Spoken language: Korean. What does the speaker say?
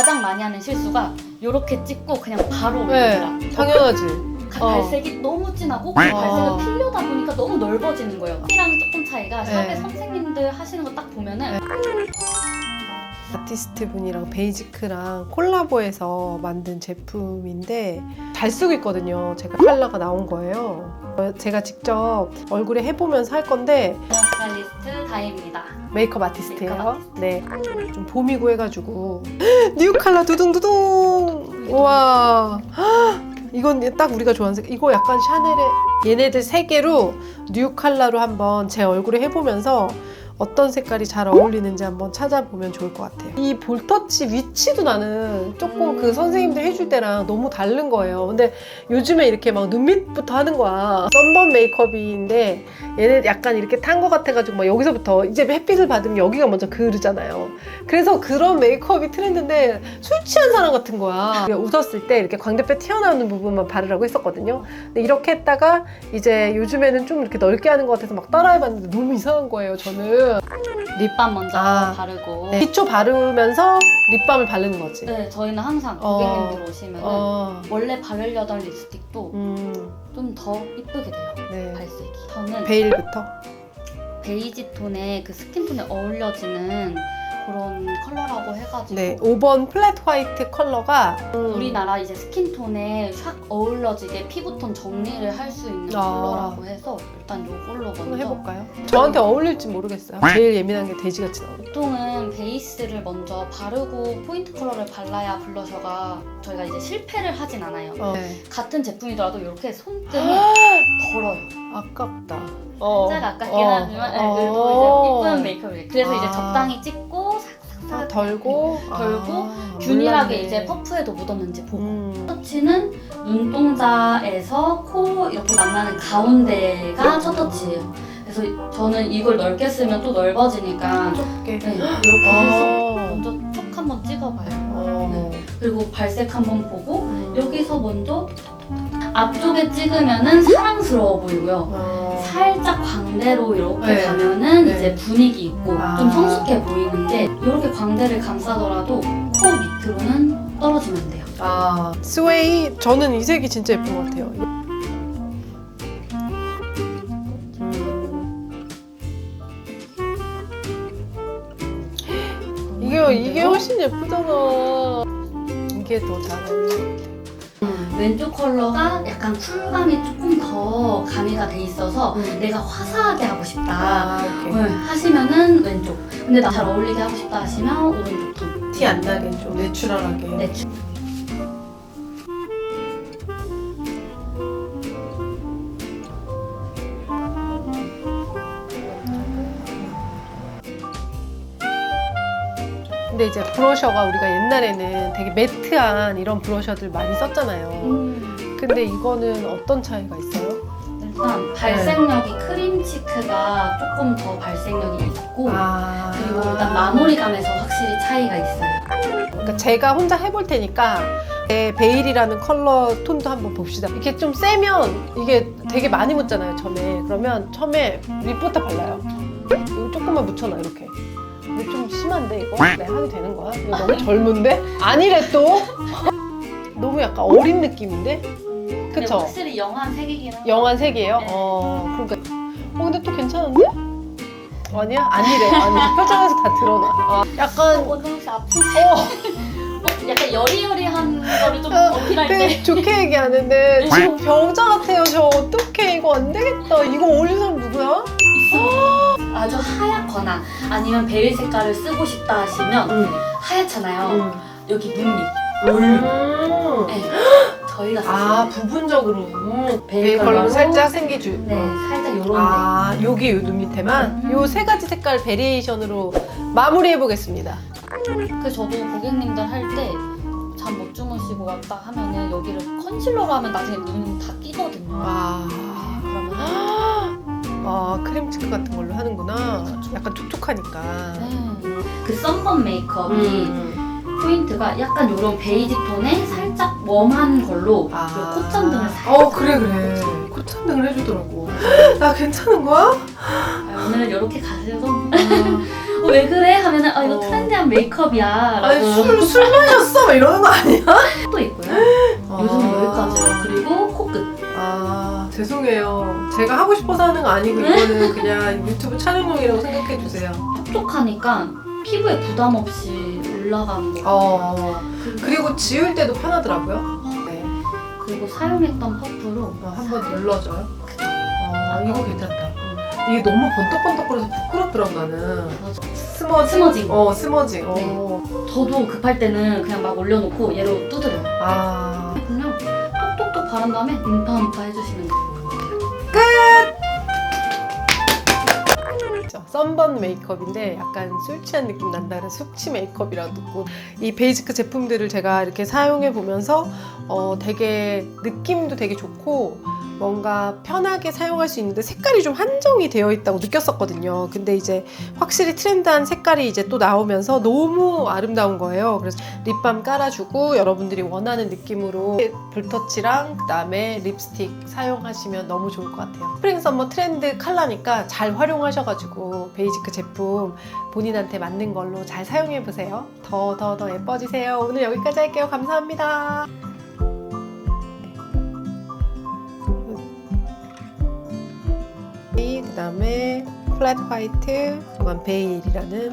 가장 많이 하는 실수가 이렇게 찍고 그냥 바로 네, 올리더라. 당연하지. 가- 어. 발색이 너무 진하고 그 아. 발색을 필려다 보니까 너무 넓어지는 거예요. 이랑 조금 차이가 샵의 네. 선생님들 하시는 거 딱 보면은 네. 아티스트 분이랑 베이지크랑 콜라보해서 만든 제품인데 잘 쓰고 있거든요. 제가 컬러가 나온 거예요. 어, 제가 직접 얼굴에 해보면서 할 건데 스타일리스트 다혜입니다. 메이크업 아티스트예요. 메이크업 아티스트. 네, 좀 봄이고 해가지고 뉴 컬러 두둥두둥. 우와. 이건 딱 우리가 좋아하는 색. 이거 약간 샤넬의 얘네들 세 개로 뉴 컬러로 한번 제 얼굴에 해보면서 어떤 색깔이 잘 어울리는지 한번 찾아보면 좋을 것 같아요. 이 볼터치 위치도 나는 조금 그 선생님들 해줄 때랑 너무 다른 거예요. 근데 요즘에 이렇게 막 눈밑부터 하는 거야. 썬번 메이크업인데 얘네 약간 이렇게 탄거 같아가지고 막 여기서부터 이제 햇빛을 받으면 여기가 먼저 그르잖아요. 그래서 그런 메이크업이 트렌드인데 술 취한 사람 같은 거야. 웃었을 때 이렇게 광대뼈 튀어나오는 부분만 바르라고 했었거든요. 근데 이렇게 했다가 이제 요즘에는 좀 이렇게 넓게 하는 것 같아서 막 따라해봤는데 너무 이상한 거예요, 저는. 립밤 먼저 아. 바르고. 네. 기초 바르면서 립밤을 바르는 거지. 네, 저희는 항상 어. 고객님들 오시면 은 어, 원래 바르려던 립스틱도 음, 좀 더 이쁘게 돼요. 네. 발색이. 저는 베일부터. 베이지 톤에 그 스킨 톤에 어울려지는 그런 컬러라고 해가지고 네, 5번 플랫 화이트 컬러가 음, 우리나라 이제 스킨톤에 샥 어울러지게 피부톤 정리를 할 수 있는 아. 컬러라고 해서 일단 요걸로 먼저 한번 해볼까요? 저한테 어울릴지 모르겠어요. 제일 예민한 게 돼지같이 나오네. 보통은 베이스를 먼저 바르고 포인트 컬러를 발라야 블러셔가 저희가 이제 실패를 하진 않아요. 어. 네. 같은 제품이더라도 이렇게 손등이 덜어요. 아깝다. 어. 살짝 아깝긴 어. 하지만 네, 어. 그래도 이제 이쁜 메이크업이에요. 그래서 이제 아. 적당히 찍고 아, 덜고 덜고 아, 균일하게 몰랐네. 이제 퍼프에도 묻었는지 보고 음. 터치는 눈동자에서 코 이렇게 만나는 가운데가 첫 터치예요. 그래서 저는 이걸 넓게 쓰면 또 넓어지니까 좁게. 네, 이렇게 해서 어. 먼저 쭉 한번 찍어봐요. 어. 그리고 발색 한번 보고 음. 여기서 먼저 앞쪽에 찍으면은 사랑스러워 보이고요. 어. 살짝 광대로 이렇게 네. 가면은 네. 이제 분위기 있고 아. 좀 성숙해 보이는데 이렇게 광대를 감싸더라도 코 밑으로는 떨어지면 안 돼요. 아, 스웨이 저는 이 색이 진짜 예쁜 것 같아요. 음. 이게 이게 훨씬 예쁘잖아. 이게 더 잘 어울려. 왼쪽 컬러가 약간 쿨감이 조금 더 가미가 돼 있어서 음. 내가 화사하게 하고 싶다 아, 네, 하시면은 왼쪽 근데 나 잘 어울리게 하고 싶다 하시면 오른쪽 톤티안 나게 좀 내추럴하게. 네. 근데 이제 브러셔가 우리가 옛날에는 되게 매트한 이런 브러셔들 많이 썼잖아요. 음, 근데 이거는 어떤 차이가 있어요? 일단 발색력이 크림 치크가 조금 더 발색력이 있고 아. 그리고 일단 마무리감에서 확실히 차이가 있어요 그러니까 제가 혼자 해볼 테니까 제 베일이라는 컬러 톤도 한번 봅시다. 이렇게 좀 세면 이게 되게 많이 묻잖아요, 처음에. 그러면 처음에 립부터 발라요. 이거 조금만 묻혀놔, 이렇게. 이거 좀 심한데, 이거? 네, 해도 되는 거야? 이거 너무 젊은데? 아니래, 또? 너무 약간 어린 느낌인데? 근데 그쵸? 확실히 영한 색이긴 한데 영한 색이에요? 네. 어, 그러니까. 어, 근데 또 괜찮은데? 아니야? 아니래. 아니, 표정에서 다 드러나. 아, 약간 원정 혹시 아픈 어, 어, 약간 여리여리한 거를 좀 어, 어필할 때 네, 좋게 얘기하는데 지금 병자 같아요. 저 어떡해 이거 안 되겠다. 이거 어울리는 사람 누구야? 있어. 아주 하얗거나 아니면 베일 색깔을 쓰고 싶다 하시면 응. 하얗잖아요. 여기 눈밑, 롤. 음. 네. 저희가 아. 부분적으로 베일 베일 컬러로 컬러로 살짝 생기주. 네, 살짝 요런 아 여기 요눈 밑에만 음. 요 세 가지 색깔 베리에이션으로 마무리해 보겠습니다. 데. 그 저도 고객님들 할 때 잠 못 주무시고 왔다 하면은 여기를 컨실러로 하면 나중에 눈 다 끼거든요. 아. 그러면 아 크림치크 같은 걸로 하는구나. 약간 촉촉하니까. 네. 그 썬번 메이크업이 음. 포인트가 약간 요런 베이지 톤에 살짝 웜한 걸로 아. 요 콧잔등을 살짝 어 그래 그래. 콧잔등을 해주더라고. 나 괜찮은 거야? 아, 오늘은 이렇게 가셔서 아. 왜 그래? 하면은 아 이거 어. 트렌디한 메이크업이야 아니 라고 술, 술 마셨어 막 이러는 거 아니야? 또 있고요 요즘 여기까지요 그리고 코끝 아 죄송해요. 제가 하고 싶어서 하는 거 아니고 이거는 그냥 유튜브 촬영용이라고 생각해 주세요. 촉촉하니까 피부에 부담 없이 올라가는 거. 어 그리고 지울 때도 편하더라고요. 네. 그리고 사용했던 퍼프로 어, 한번 눌러줘요. 아 이거 괜찮다. 이게 너무 번떡번떡거려서 부끄럽더라고 나는. 맞아. 스머징? 스머징. 어 스머징. 네. 어. 저도 급할 때는 그냥 막 올려놓고 얘로 두드려 요 아. 그냥 톡톡톡 바른 다음에 음파 음파 해주시면 돼요 그렇죠. 썬번 메이크업인데 약간 술 취한 느낌 난다 그래서 숙취 메이크업이라고 듣고 이 베이지크 제품들을 제가 이렇게 사용해 보면서 어 되게 느낌도 되게 좋고 뭔가 편하게 사용할 수 있는데 색깔이 좀 한정이 되어 있다고 느꼈었거든요. 근데 이제 확실히 트렌드한 색깔이 이제 또 나오면서 너무 아름다운 거예요. 그래서 립밤 깔아주고 여러분들이 원하는 느낌으로 볼터치랑 그다음에 립스틱 사용하시면 너무 좋을 것 같아요. 스프링 썸머 트렌드 컬러니까 잘 활용하셔가지고 베이지크 제품 본인한테 맞는 걸로 잘 사용해 보세요. 더 더 더 예뻐지세요. 오늘 여기까지 할게요. 감사합니다. 그 다음에 플랫 화이트, 이건 베일이라는